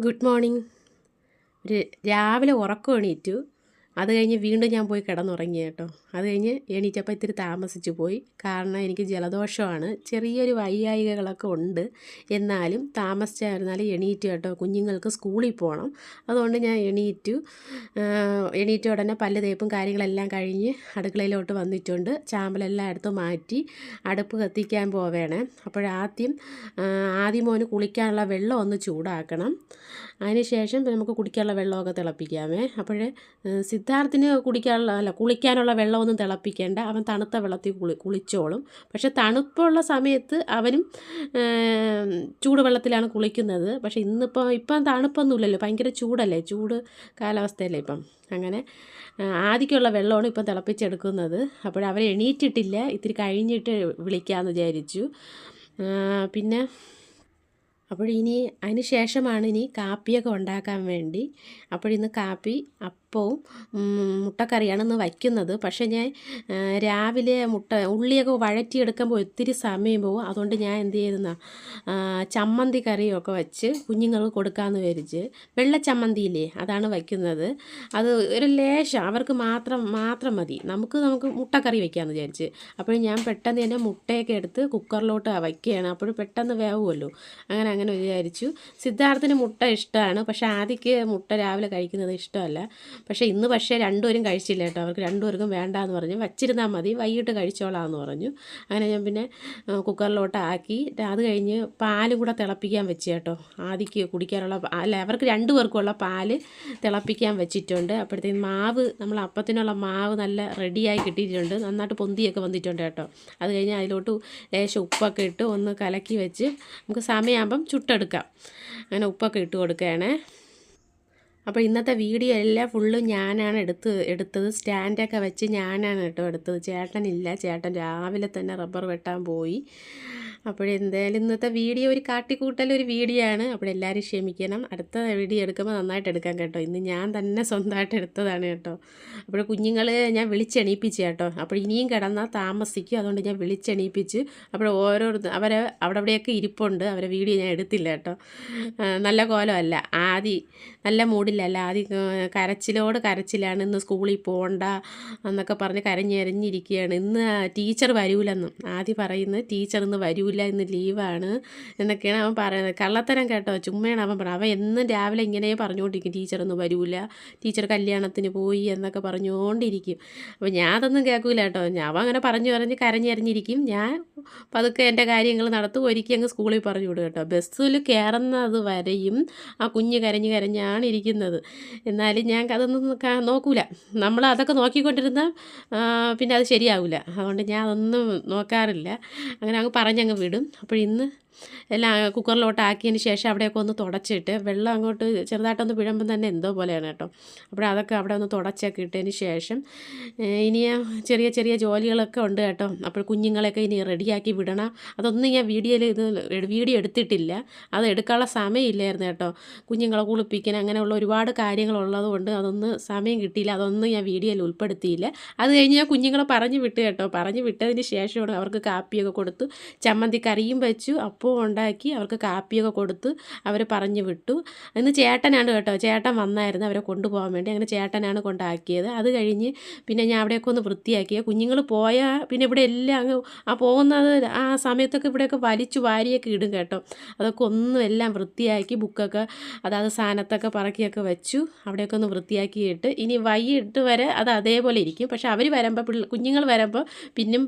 Good morning. ഒരു രാവിലെ ഉറക്കം എണീറ്റു. അത് കഴിഞ്ഞ് വീണ്ടും ഞാൻ പോയി കിടന്നുറങ്ങി കേട്ടോ. അത് കഴിഞ്ഞ് എണീറ്റപ്പോൾ ഇത്തിരി താമസിച്ചു പോയി. കാരണം എനിക്ക് ജലദോഷമാണ്. ചെറിയൊരു വയ്യായികകളൊക്കെ ഉണ്ട്. എന്നാലും താമസിച്ചായിരുന്നാലും എണീറ്റു കേട്ടോ. കുഞ്ഞുങ്ങൾക്ക് സ്കൂളിൽ പോകണം അതുകൊണ്ട് ഞാൻ എണീറ്റു. എണീറ്റ ഉടനെ പല്ല് തേപ്പും കാര്യങ്ങളെല്ലാം കഴിഞ്ഞ് അടുക്കളയിലോട്ട് വന്നിട്ടുണ്ട്. ചാമ്പലെല്ലാം എടുത്ത് മാറ്റി അടുപ്പ് കത്തിക്കാൻ പോവേണേ. അപ്പോഴാദ്യം ആദ്യം മോന് കുളിക്കാനുള്ള വെള്ളം ഒന്ന് ചൂടാക്കണം. അതിന് ശേഷം പിന്നെ നമുക്ക് കുടിക്കാനുള്ള വെള്ളമൊക്കെ തിളപ്പിക്കാമേ. അപ്പോൾ സിദ്ധാർത്ഥിന് കുടിക്കാനുള്ള അല്ല കുളിക്കാനുള്ള വെള്ളമൊന്നും തിളപ്പിക്കേണ്ട. അവൻ തണുത്ത വെള്ളത്തിൽ കുളി കുളിച്ചോളും. പക്ഷെ തണുപ്പുള്ള സമയത്ത് അവനും ചൂടുവെള്ളത്തിലാണ് കുളിക്കുന്നത്. പക്ഷെ ഇന്നിപ്പോൾ ഇപ്പം തണുപ്പൊന്നുമില്ലല്ലോ. ഭയങ്കര ചൂടല്ലേ? ചൂട് കാലാവസ്ഥയല്ലേ ഇപ്പം. അങ്ങനെ ആദ്യക്കുള്ള വെള്ളമാണ് ഇപ്പം തിളപ്പിച്ചെടുക്കുന്നത്. അപ്പോൾ അവരെ എണീറ്റിട്ടില്ല. ഇത്തിരി കഴിഞ്ഞിട്ട് വിളിക്കാമെന്ന് വിചാരിച്ചു. പിന്നെ അപ്പോൾ ഇനി അതിന് ശേഷമാണ് ഇനി കാപ്പിയൊക്കെ ഉണ്ടാക്കാൻ വേണ്ടി. അപ്പോൾ ഇന്ന് കാപ്പി അപ്പവും മുട്ടക്കറിയാണെന്ന് വയ്ക്കുന്നത്. പക്ഷേ ഞാൻ രാവിലെ മുട്ട ഉള്ളിയൊക്കെ വഴറ്റിയെടുക്കുമ്പോൾ ഒത്തിരി സമയം പോകും അതുകൊണ്ട് ഞാൻ എന്ത് ചെയ്യുന്ന ചമ്മന്തി കറിയൊക്കെ വെച്ച് കുഞ്ഞുങ്ങൾക്ക് കൊടുക്കാമെന്ന് വിചാരിച്ച് വെള്ള ചമ്മന്തിയില്ലേ അതാണ് വയ്ക്കുന്നത്. അത് ഒരു ലേശം അവർക്ക് മാത്രം മാത്രം മതി. നമുക്ക് നമുക്ക് മുട്ടക്കറി വയ്ക്കാമെന്ന് വിചാരിച്ച്. അപ്പോൾ ഞാൻ പെട്ടെന്ന് തന്നെ മുട്ടയൊക്കെ എടുത്ത് കുക്കറിലോട്ട് വയ്ക്കുകയാണ്. അപ്പോൾ പെട്ടെന്ന് വേവുമല്ലോ. അങ്ങനെ അങ്ങനെ വിചാരിച്ചു. സിദ്ധാർത്ഥിന് മുട്ട ഇഷ്ടമാണ്. പക്ഷേ ആദ്യക്ക് മുട്ട രാവിലെ കഴിക്കുന്നത് ഇഷ്ടമല്ല. പക്ഷേ ഇന്ന് പക്ഷേ രണ്ടുപേരും കഴിച്ചില്ല കേട്ടോ. അവർക്ക് രണ്ടുപേർക്കും വേണ്ട എന്ന് പറഞ്ഞു. വച്ചിരുന്നാൽ മതി. വൈകിട്ട് കഴിച്ചോളാം എന്ന് പറഞ്ഞു. അങ്ങനെ ഞാൻ പിന്നെ കുക്കറിലോട്ട് ആക്കി. അത് കഴിഞ്ഞ് പാലും കൂടെ തിളപ്പിക്കാൻ വെച്ച് കേട്ടോ. ആദിക്ക് കുടിക്കാനുള്ള അല്ല അവർക്ക് രണ്ടു പേർക്കുള്ള പാൽ തിളപ്പിക്കാൻ വെച്ചിട്ടുണ്ട്. അപ്പോഴത്തേക്കും മാവ് നമ്മൾ അപ്പത്തിനുള്ള മാവ് നല്ല റെഡിയായി കിട്ടിയിട്ടുണ്ട്. നന്നായിട്ട് പൊന്തിയൊക്കെ വന്നിട്ടുണ്ട് കേട്ടോ. അത് കഴിഞ്ഞ് അതിലോട്ട് ലേശം ഉപ്പൊക്കെ ഇട്ട് ഒന്ന് കലക്കി വെച്ച് നമുക്ക് സമയമാകുമ്പം ചുട്ടെടുക്കാം. അങ്ങനെ ഉപ്പൊക്കെ ഇട്ട് കൊടുക്കുകയാണേ. അപ്പോൾ ഇന്നത്തെ വീഡിയോ എല്ലാം ഫുള്ളും ഞാനാണ് എടുത്ത് എടുത്തത്. സ്റ്റാൻഡൊക്കെ വെച്ച് ഞാനാണ് കേട്ടോ എടുത്തത്. ചേട്ടനില്ല ചേട്ടൻ രാവിലെ തന്നെ റബ്ബർ വെട്ടാൻ പോയി. അപ്പോഴെന്തായാലും ഇന്നത്തെ വീഡിയോ ഒരു കാട്ടിക്കൂട്ടൽ ഒരു വീഡിയോ ആണ്. അപ്പോഴെല്ലാവരും ക്ഷമിക്കണം. അടുത്ത വീഡിയോ എടുക്കുമ്പോൾ നന്നായിട്ട് എടുക്കാം കേട്ടോ. ഇന്ന് ഞാൻ തന്നെ സ്വന്തമായിട്ട് എടുത്തതാണ് കേട്ടോ. അപ്പോൾ കുഞ്ഞുങ്ങൾ ഞാൻ വിളിച്ചെണീപ്പിച്ച് കേട്ടോ. അപ്പോൾ ഇനിയും കിടന്നാൽ താമസിക്കും. അതുകൊണ്ട് ഞാൻ വിളിച്ചെണീപ്പിച്ച് അപ്പോൾ ഓരോരുത്തർ അവരെ അവിടെ അവിടെയൊക്കെ ഇരിപ്പുണ്ട്. അവരെ വീഡിയോ ഞാൻ എടുത്തില്ല കേട്ടോ. നല്ല കോലമല്ല. ആദി നല്ല മൂഡിലല്ല ആദ്യം കരച്ചിലോട് കരച്ചിലാണ്. ഇന്ന് സ്കൂളിൽ പോകണ്ട എന്നൊക്കെ പറഞ്ഞ് കരഞ്ഞരഞ്ഞിരിക്കുകയാണ്. ഇന്ന് ടീച്ചർ വരൂലെന്ന്. ആദ്യം പറയുന്നത് ടീച്ചർ ഇന്ന് വരൂല ഇന്ന് ലീവാണ് എന്നൊക്കെയാണ് അവൻ പറയുന്നത്. കള്ളത്തരം കേട്ടോ. ചുമ്മയാണ് അവൻ പറയുന്നത്. അവൻ എന്നും രാവിലെ ഇങ്ങനെ പറഞ്ഞുകൊണ്ടിരിക്കും ടീച്ചർ ഒന്നും വരൂല. ടീച്ചർ കല്യാണത്തിന് പോയി എന്നൊക്കെ പറഞ്ഞുകൊണ്ടിരിക്കും. അപ്പോൾ ഞാൻ അതൊന്നും കേൾക്കൂല കേട്ടോ. ഞാൻ അവൻ അങ്ങനെ പറഞ്ഞു പറഞ്ഞ് കരഞ്ഞരഞ്ഞിരിക്കും. ഞാൻ പതുക്കെ എന്റെ കാര്യങ്ങൾ നടത്തും ഒരിക്കൽ അങ്ങ് സ്കൂളിൽ പറഞ്ഞു വിടും കേട്ടോ. ബസ്സിൽ കയറുന്നത് വരെയും ആ കുഞ്ഞ് കരഞ്ഞ് കരഞ്ഞാണ് ഇരിക്കുന്നത്. എന്നാലും ഞാൻ അതൊന്നും നോക്കൂല. നമ്മൾ അതൊക്കെ നോക്കിക്കൊണ്ടിരുന്നാൽ പിന്നെ അത് ശരിയാവില്ല അതുകൊണ്ട് ഞാൻ അതൊന്നും നോക്കാറില്ല. അങ്ങനെ അങ്ങ് പറഞ്ഞങ്ങ് വിടും. അപ്പോൾ ഇന്ന് എല്ലാം കുക്കറിലോട്ട് ആക്കിയതിന് ശേഷം അവിടെയൊക്കെ ഒന്ന് തുടച്ചിട്ട് വെള്ളം അങ്ങോട്ട് ചെറുതായിട്ടൊന്ന് പിഴമ്പം തന്നെ എന്തോ പോലെയാണ് കേട്ടോ. അപ്പോൾ അതൊക്കെ അവിടെ ഒന്ന് തുടച്ചൊക്കെ ഇട്ടതിന് ശേഷം ഇനി ചെറിയ ചെറിയ ജോലികളൊക്കെ ഉണ്ട് കേട്ടോ. അപ്പോൾ കുഞ്ഞുങ്ങളെയൊക്കെ ഇനി റെഡിയാക്കി വിടണം. അതൊന്നും ഞാൻ വീഡിയോയിൽ ഇത് വീഡിയോ എടുത്തിട്ടില്ല. അത് എടുക്കാനുള്ള സമയമില്ലായിരുന്നു കേട്ടോ. കുഞ്ഞുങ്ങളെ കുളിപ്പിക്കാൻ അങ്ങനെയുള്ള ഒരുപാട് കാര്യങ്ങളുള്ളത് കൊണ്ട് അതൊന്നും സമയം കിട്ടിയില്ല. അതൊന്നും ഞാൻ വീഡിയോയിൽ ഉൾപ്പെടുത്തിയില്ല. അത് കഴിഞ്ഞ് ഞാൻ കുഞ്ഞുങ്ങളെ പറഞ്ഞു വിട്ട് കേട്ടോ. പറഞ്ഞു വിട്ടതിന് ശേഷമാണ് അവർക്ക് കാപ്പിയൊക്കെ കൊടുത്തു. ചമ്മന്തി കറിയും വെച്ചു. അപ്പവും ഉണ്ടാക്കി അവർക്ക് കാപ്പിയൊക്കെ കൊടുത്ത് അവർ പറഞ്ഞു വിട്ടു. ഇന്ന് ചേട്ടനാണ് കേട്ടോ. ചേട്ടൻ വന്നായിരുന്നു അവരെ കൊണ്ടുപോകാൻ വേണ്ടി. അങ്ങനെ ചേട്ടനാണ് കൊണ്ടാക്കിയത്. അത് കഴിഞ്ഞ് പിന്നെ ഞാൻ അവിടെയൊക്കെ ഒന്ന് വൃത്തിയാക്കിയ കുഞ്ഞുങ്ങൾ പോയാൽ പിന്നെ ഇവിടെ എല്ലാം അങ്ങ് ആ പോകുന്നത് ആ സമയത്തൊക്കെ ഇവിടെയൊക്കെ വലിച്ചു വാരിയൊക്കെ ഇടും കേട്ടോ. അതൊക്കെ ഒന്നും എല്ലാം വൃത്തിയാക്കി ബുക്കൊക്കെ അതായത് സാധനത്തൊക്കെ പറക്കിയൊക്കെ വെച്ചു. അവിടെയൊക്കെ ഒന്ന് വൃത്തിയാക്കിയിട്ട് ഇനി വൈകിട്ട് വരെ അത് അതേപോലെ ഇരിക്കും. പക്ഷെ അവർ വരുമ്പോൾ കുഞ്ഞുങ്ങൾ വരുമ്പോൾ പിന്നും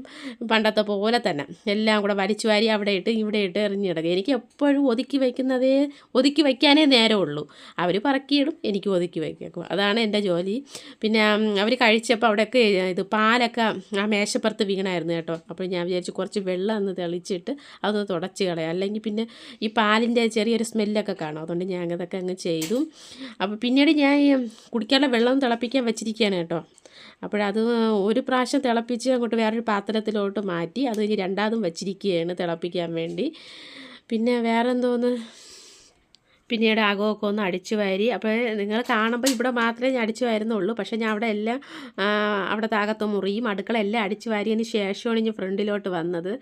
പണ്ടത്തെ പോലെ തന്നെ. എല്ലാം കൂടെ വലിച്ചു വാരി അവിടെ ഇട്ട് ഇവിടെ ഇട്ട് എറിഞ്ഞിടുക എനിക്ക് എപ്പോഴും ഒതുക്കി വയ്ക്കുന്നതേ ഒതുക്കി വയ്ക്കാനേ നേരമുള്ളൂ. അവർ പറക്കിയിടും എനിക്ക് ഒതുക്കി വയ്ക്കും അതാണ് എന്റെ ജോലി. പിന്നെ അവർ കഴിച്ചപ്പോൾ അവിടെയൊക്കെ ഇത് പാലൊക്കെ ആ മേശപ്പുറത്ത് വീണായിരുന്നു കേട്ടോ. അപ്പോൾ ഞാൻ വിചാരിച്ചു കുറച്ച് വെള്ളം ഒന്ന് തെളിച്ചിട്ട് അതൊന്ന് തുടച്ച് കളയാം. അല്ലെങ്കിൽ പിന്നെ ഈ പാലിന്റെ ചെറിയൊരു സ്മെല്ലൊക്കെ കാണും. അതുകൊണ്ട് ഞാൻ അതൊക്കെ അങ്ങ് ചെയ്തു. അപ്പോൾ പിന്നീട് ഞാൻ കുടിക്കാനുള്ള വെള്ളം തിളപ്പിക്കാൻ വെച്ചിരിക്കുകയാണ് കേട്ടോ. അപ്പോഴത് ഒരു പ്രാവശ്യം തിളപ്പിച്ച് അങ്ങോട്ട് വേറൊരു പാത്രത്തിലോട്ട് മാറ്റി അത് കഴിഞ്ഞ് രണ്ടാമതും വച്ചിരിക്കുകയാണ് തിളപ്പിക്കാൻ വേണ്ടി. പിന്നെ വേറെ എന്തോന്ന് പിന്നീട് അകമൊക്കെ ഒന്ന് അടിച്ചു വാരി. അപ്പോൾ നിങ്ങൾ കാണുമ്പോൾ ഇവിടെ മാത്രമേ ഞാൻ അടിച്ചു വാരുന്നുള്ളൂ. പക്ഷേ ഞാൻ അവിടെ എല്ലാം അവിടെ അകത്തെ മുറിയും അടുക്കള എല്ലാം അടിച്ചു വാരിയതിന് ശേഷമാണ് ഞാൻ ഫ്രണ്ടിലോട്ട് വന്നത്.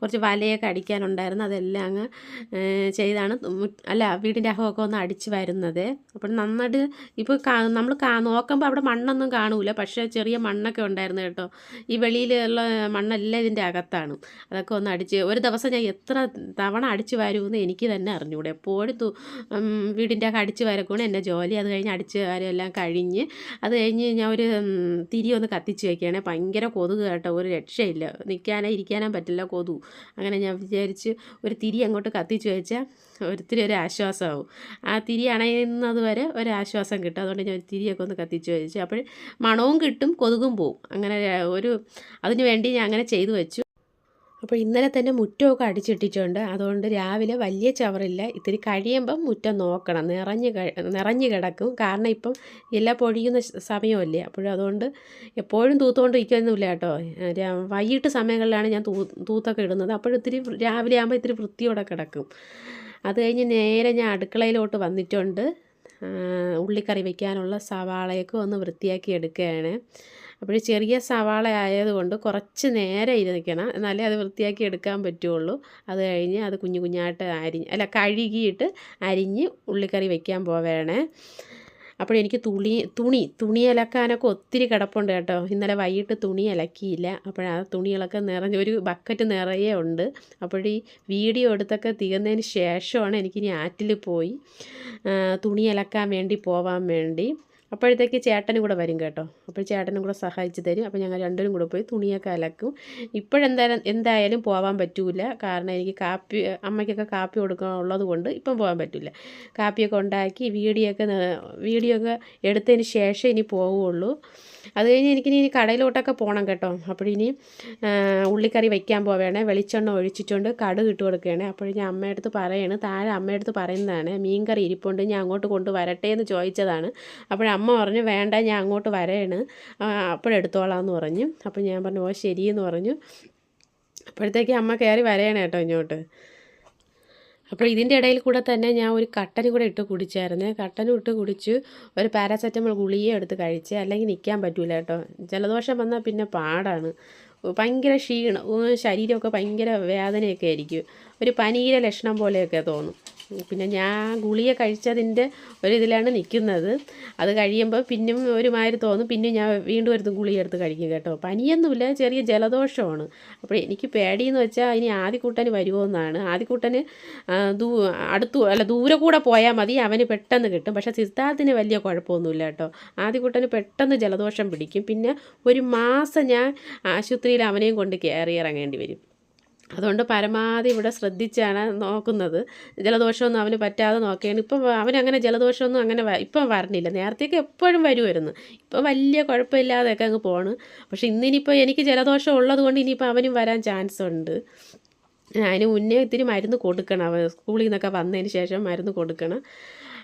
കുറച്ച് വലയൊക്കെ അടിക്കാനുണ്ടായിരുന്നു. അതെല്ലാം അങ്ങ് ചെയ്താണ്. അല്ല വീടിന്റെ അകമൊക്കെ ഒന്ന് അടിച്ചു വരുന്നത്. അപ്പോൾ നന്നായിട്ട് ഇപ്പോൾ നമ്മൾ നോക്കുമ്പോൾ അവിടെ മണ്ണൊന്നും കാണൂല. പക്ഷേ ചെറിയ മണ്ണൊക്കെ ഉണ്ടായിരുന്നു കേട്ടോ. ഈ വെളിയിലുള്ള മണ്ണെല്ലാം ഇതിന്റെ അകത്താണ്. അതൊക്കെ ഒന്ന് അടിച്ച് ഒരു ദിവസം ഞാൻ എത്ര തവണ അടിച്ചു വരുമെന്ന് എനിക്ക് തന്നെ അറിഞ്ഞൂടെ. എപ്പോഴും വീടിന്റെ ഒക്കെ അടിച്ച് വരക്കൂണ് എന്റെ ജോലി. അത് കഴിഞ്ഞ് അടിച്ച് വാരെല്ലാം കഴിഞ്ഞ് അത് കഴിഞ്ഞ് ഞാൻ ഒരു തിരി ഒന്ന് കത്തിച്ച് വയ്ക്കുകയാണെ ഭയങ്കര കൊതുക് കേട്ടോ. ഒരു രക്ഷയില്ല. നിൽക്കാനോ ഇരിക്കാനോ പറ്റില്ല കൊതു. അങ്ങനെ ഞാൻ വിചാരിച്ച് ഒരു തിരി അങ്ങോട്ട് കത്തിച്ച് വെച്ചാൽ ഒരിത്തിരി ഒരു ആശ്വാസമാവും. ആ തിരി അണയുന്നത് വരെ ഒരു ആശ്വാസം കിട്ടും. അതുകൊണ്ട് ഞാൻ ഒരു തിരിയൊക്കെ ഒന്ന് കത്തിച്ച് വെച്ചു. അപ്പോൾ മണവും കിട്ടും കൊതുകും പോവും. അങ്ങനെ ഒരു അതിന് വേണ്ടി ഞാൻ അങ്ങനെ ചെയ്തു വെച്ചു. അപ്പോൾ ഇന്നലെ തന്നെ മുറ്റമൊക്കെ അടിച്ചിട്ടിട്ടുണ്ട്. അതുകൊണ്ട് രാവിലെ വലിയ ചവറില്ല. ഇത്തിരി കഴിയുമ്പം മുറ്റം നോക്കണം. നിറഞ്ഞ് നിറഞ്ഞു കിടക്കും. കാരണം ഇപ്പം എല്ലാം പൊഴിയുന്ന സമയമല്ലേ. അപ്പോഴും അതുകൊണ്ട് എപ്പോഴും തൂത്തുകൊണ്ട് ഇരിക്കുന്നില്ല കേട്ടോ വൈകിട്ട് സമയങ്ങളിലാണ് ഞാൻ തൂത്തൊക്കെ ഇടുന്നത്. അപ്പോഴും ഇത്തിരി രാവിലെ ആകുമ്പോൾ ഇത്തിരി വൃത്തിയോടെ കിടക്കും. അത് കഴിഞ്ഞ് നേരെ ഞാൻ അടുക്കളയിലോട്ട് വന്നിട്ടുണ്ട്. ഉള്ളിക്കറി വയ്ക്കാനുള്ള സവാളയൊക്കെ ഒന്ന് വൃത്തിയാക്കി എടുക്കുകയാണ്. അപ്പോൾ ചെറിയ സവാള ആയതുകൊണ്ട് കുറച്ച് നേരം ഇരിക്കണം. എന്നാലേ അത് വൃത്തിയാക്കി എടുക്കാൻ പറ്റുള്ളൂ. അത് കഴിഞ്ഞ് അത് കുഞ്ഞു കുഞ്ഞായിട്ട് അരിഞ്ഞ് അല്ല കഴുകിയിട്ട് അരിഞ്ഞ് ഉള്ളിക്കറി വയ്ക്കാൻ പോവേണേ. അപ്പോൾ എനിക്ക് തുണി തുണി തുണി അലക്കാനൊക്കെ ഒത്തിരി കിടപ്പുണ്ട് കേട്ടോ. ഇന്നലെ വൈകിട്ട് തുണി അലക്കിയില്ല. അപ്പോഴാ തുണികളൊക്കെ നിറഞ്ഞ ഒരു ബക്കറ്റ് നിറയെ ഉണ്ട്. അപ്പോഴീ വീഡിയോ എടുത്തൊക്കെ തീർന്നതിന് ശേഷമാണ് എനിക്കിനി ആറ്റിൽ പോയി തുണി അലക്കാൻ വേണ്ടി പോവാൻ വേണ്ടി. അപ്പോഴത്തേക്ക് ചേട്ടനും കൂടെ വരും കേട്ടോ. അപ്പോൾ ചേട്ടനും കൂടെ സഹായിച്ച് തരും. അപ്പോൾ ഞങ്ങൾ രണ്ടുപേരും കൂടെ പോയി തുണിയൊക്കെ അലക്കും. ഇപ്പോഴെന്തായാലും എന്തായാലും പോകാൻ പറ്റൂല. കാരണം എനിക്ക് കാപ്പി അമ്മയ്ക്കൊക്കെ കാപ്പി കൊടുക്കാനുള്ളത് കൊണ്ട് ഇപ്പം പോകാൻ പറ്റില്ല കാപ്പിയൊക്കെ ഉണ്ടാക്കി വീഡിയോ ഒക്കെ വീഡിയോ ഒക്കെ എടുത്തതിന് ശേഷം ഇനി പോവുള്ളൂ അത് കഴിഞ്ഞ് എനിക്കിനി ഇനി കടയിലോട്ടൊക്കെ പോകണം കേട്ടോ. അപ്പോഴിനി ആ, ഉള്ളിക്കറി വയ്ക്കാൻ പോവേണേ വെളിച്ചെണ്ണ ഒഴിച്ചിട്ടുണ്ട്. കടുക് ഇട്ട് കൊടുക്കുകയാണേ. അപ്പോൾ ഞാൻ അമ്മയടുത്ത് പറയാണ്. താഴെ അമ്മയടുത്ത് പറയുന്നതാണ് മീൻകറി ഇരിപ്പുണ്ട്. ഞാൻ അങ്ങോട്ട് കൊണ്ടുവരട്ടെ എന്ന് ചോദിച്ചതാണ്. അപ്പോൾ അമ്മ പറഞ്ഞു വേണ്ട ഞാൻ അങ്ങോട്ട് വരയാണ് അപ്പോഴെടുത്തോളാം പറഞ്ഞു. അപ്പോൾ ഞാൻ പറഞ്ഞു ഓ ശരിയെന്ന് പറഞ്ഞു. അപ്പോഴത്തേക്ക് അമ്മ കയറി വരയാണ് കേട്ടോ ഇങ്ങോട്ട്. അപ്പോൾ ഇതിന്റെ ഇടയിൽ കൂടെ തന്നെ ഞാൻ ഒരു കട്ടൻ കൂടെ ഇട്ട് കുടിച്ചായിരുന്നു. കട്ടനും ഇട്ട് കുടിച്ച്. ഒരു പാരാസെറ്റമോൾ ഗുളിയെ എടുത്ത് കഴിച്ച് അല്ലെങ്കിൽ നിൽക്കാൻ പറ്റൂല കേട്ടോ. ജലദോഷം വന്നാൽ പിന്നെ പാടാണ്. ഭയങ്കര ക്ഷീണം ശരീരമൊക്കെ ഭയങ്കര വേദനയൊക്കെ ആയിരിക്കും. ഒരു പനീര ലക്ഷണം പോലെയൊക്കെ തോന്നും. പിന്നെ ഞാൻ ഗുളിക കഴിച്ചതിന്റെ ഒരിതിലാണ് നിൽക്കുന്നത്. അത് കഴിയുമ്പോൾ പിന്നും ഒരുമാതിരി തോന്നും. പിന്നെ ഞാൻ വീണ്ടും ഒരു ഗുളിക എടുത്ത് കഴിക്കും കേട്ടോ. പനിയൊന്നുമില്ല ചെറിയ ജലദോഷമാണ്. അപ്പോൾ എനിക്ക് പേടിയെന്ന് വെച്ചാൽ ഇനി ആദ്യക്കൂട്ടന് വരുമോ എന്നാണ്. ആദ്യക്കൂട്ടന് ദൂ അടുത്തു അല്ല ദൂരെ കൂടെ പോയാൽ മതി. അവന് പെട്ടെന്ന് കിട്ടും. പക്ഷേ സിദ്ധാർത്ഥിന് വലിയ കുഴപ്പമൊന്നുമില്ല കേട്ടോ. ആദ്യക്കൂട്ടന് പെട്ടെന്ന് ജലദോഷം പിടിക്കും. പിന്നെ ഒരു മാസം ഞാൻ ആശുപത്രിയിൽ അവനെയും കൊണ്ട് കയറി ഇറങ്ങേണ്ടി വരും. അതുകൊണ്ട് പരമാവധി ഇവിടെ ശ്രദ്ധിച്ചാണ് നോക്കുന്നത്. ജലദോഷമൊന്നും അവന് പറ്റാതെ നോക്കുകയാണ് ഇപ്പം അവനങ്ങനെ ജലദോഷമൊന്നും അങ്ങനെ ഇപ്പം വരണില്ല. നേരത്തേക്ക് എപ്പോഴും വരുമായിരുന്നു ഇപ്പം വലിയ കുഴപ്പമില്ലാതെയൊക്കെ അങ്ങ് പോണ്. പക്ഷെ ഇന്നിനിപ്പോൾ എനിക്ക് ജലദോഷം ഉള്ളത് കൊണ്ട് ഇനിയിപ്പോൾ അവനും വരാൻ ചാൻസ് ഉണ്ട് ഞാൻ മുന്നേ ഇത്തിരി മരുന്ന് കൊടുക്കണം. സ്കൂളിൽ നിന്നൊക്കെ വന്നതിന് ശേഷം മരുന്ന് കൊടുക്കണം.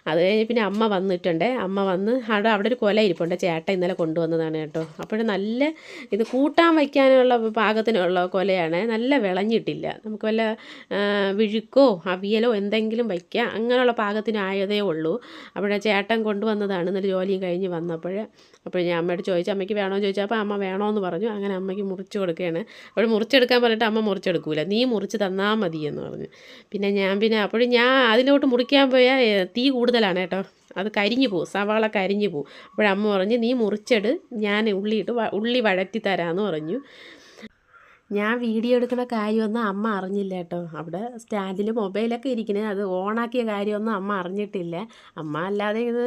അത് കഴിഞ്ഞ് പിന്നെ അമ്മ വന്നിട്ടുണ്ട്. അമ്മ വന്ന് അവിടെ അവിടെ ഒരു കൊല ഇരിപ്പുണ്ട്. ചേട്ടൻ ഇന്നലെ കൊണ്ടുവന്നതാണ് കേട്ടോ. അപ്പോഴും നല്ല ഇത് കൂട്ടാൻ വയ്ക്കാനുള്ള പാകത്തിനുള്ള കൊലയാണ്. നല്ല വിളഞ്ഞിട്ടില്ല. നമുക്ക് വല്ല വിഴുക്കോ അവിയലോ എന്തെങ്കിലും വയ്ക്കുക അങ്ങനെയുള്ള പാകത്തിനായതേ ഉള്ളൂ. അവിടെ ചേട്ടൻ കൊണ്ടുവന്നതാണ്. ഇന്നലെ ജോലിയും കഴിഞ്ഞ് വന്നപ്പോൾ. അപ്പോൾ ഞാൻ അമ്മയോട് ചോദിച്ചു അമ്മയ്ക്ക് വേണോ? എന്ന് ചോദിച്ചപ്പോൾ അമ്മ വേണോന്ന് പറഞ്ഞു. അങ്ങനെ അമ്മയ്ക്ക് മുറിച്ച് കൊടുക്കുകയാണ്. അപ്പോൾ മുറിച്ചെടുക്കാൻ പറഞ്ഞിട്ട് അമ്മ മുറിച്ചെടുക്കൂല. നീ മുറിച്ച് തന്നാൽ മതി എന്ന് പറഞ്ഞു. പിന്നെ ഞാൻ പിന്നെ അപ്പോഴും ഞാൻ അതിലോട്ട് മുറിക്കാൻ പോയാൽ തീ കൂടുതലാണ് കേട്ടോ. അത് കരിഞ്ഞു പോകും. സവാള കരിഞ്ഞു പോകും. അപ്പോഴമ്മ പറഞ്ഞു നീ മുറിച്ചെട്. ഞാൻ ഉള്ളിയിട്ട് ഉള്ളി വഴറ്റി തരാമെന്ന് പറഞ്ഞു. ഞാൻ വീഡിയോ എടുക്കുന്ന കാര്യമൊന്നും അമ്മ അറിഞ്ഞില്ല കേട്ടോ. അവിടെ സ്റ്റാൻഡിൽ മൊബൈലൊക്കെ ഇരിക്കുന്നത്. അത് ഓണാക്കിയ കാര്യമൊന്നും അമ്മ അറിഞ്ഞിട്ടില്ല. അമ്മ അല്ലാതെ ഇത്